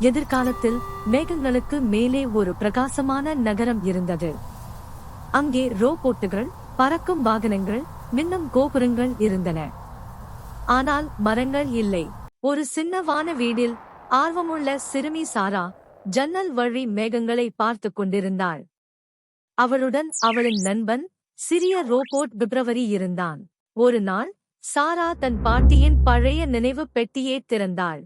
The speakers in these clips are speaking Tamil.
எதிர்காலத்தில் மேகங்களுக்கு மேலே ஒரு பிரகாசமான நகரம் இருந்தது. அங்கே ரோபோட்டுகள் பறக்கும் வாகனங்கள் மின்னும் கோபுரங்கள் இருந்தன. ஆனால் மரங்கள் இல்லை. ஒரு சின்ன வான வீடில் ஆர்வமுள்ள சிறுமி சாரா ஜன்னல் வழி மேகங்களை பார்த்து கொண்டிருந்தாள். அவளுடன் அவளின் நண்பன் சிறிய ரோபோட் பிப்ரவரி இருந்தான். ஒரு நாள் சாரா தன் பாட்டியின் பழைய நினைவு பெட்டியே திறந்தாள்.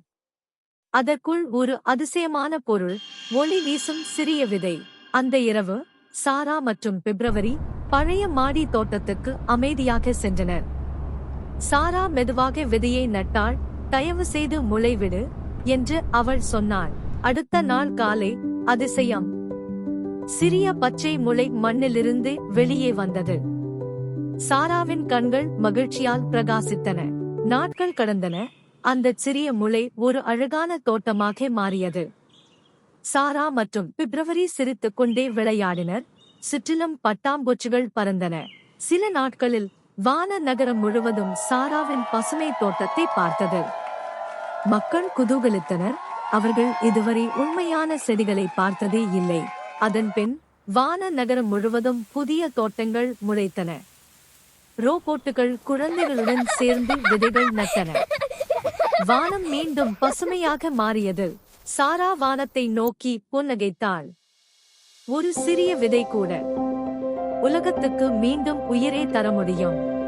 அதற்குள் ஒரு அதிசயமான பொருள் ஒளி வீசும் சிறிய விதை. அந்த இரவு சாரா மற்றும் பிப்ரவரி பழைய மாடி தோட்டத்துக்கு அமைதியாக சென்றனர். சாரா மெதுவாக விதையை நட்டாள் தயவு செய்து முளைவிடு என்று அவள் சொன்னாள். அடுத்த நாள் காலை அதிசயம். சிறிய பச்சை முளை மண்ணிலிருந்து வெளியே வந்தது. சாராவின் கண்கள் மகிழ்ச்சியால் பிரகாசித்தன. நாட்கள் கடந்தன. அந்த சிறிய முளை ஒரு அழகான தோட்டமாக மாறியது. சாரா மற்றும் பிப்ரவரி சிரித்துக் கொண்டே விளையாடினர். சுற்றிலும் பட்டாம்பூச்சிகள் பறந்தன. சில நாட்களில் வான நகரம் முழுவதும் சாராவின் பசுமை தோட்டத்தை பார்த்தது. மக்கள் குதூகலித்தனர். அவர்கள் இதுவரை உண்மையான செடிகளை பார்த்ததே இல்லை. அதன் பின் வான நகரம் முழுவதும் புதிய தோட்டங்கள் முளைத்தன. ரோபோட்டுகள் குழந்தைகளுடன் சேர்ந்து விதைகள் நட்டன. வானம் மீண்டும் பசுமையாக மாறியது. சாரா வானத்தை நோக்கி புன்னகைத்தாள். ஒரு சிறிய விதை கூட உலகத்துக்கு மீண்டும் உயிரே தர முடியும்.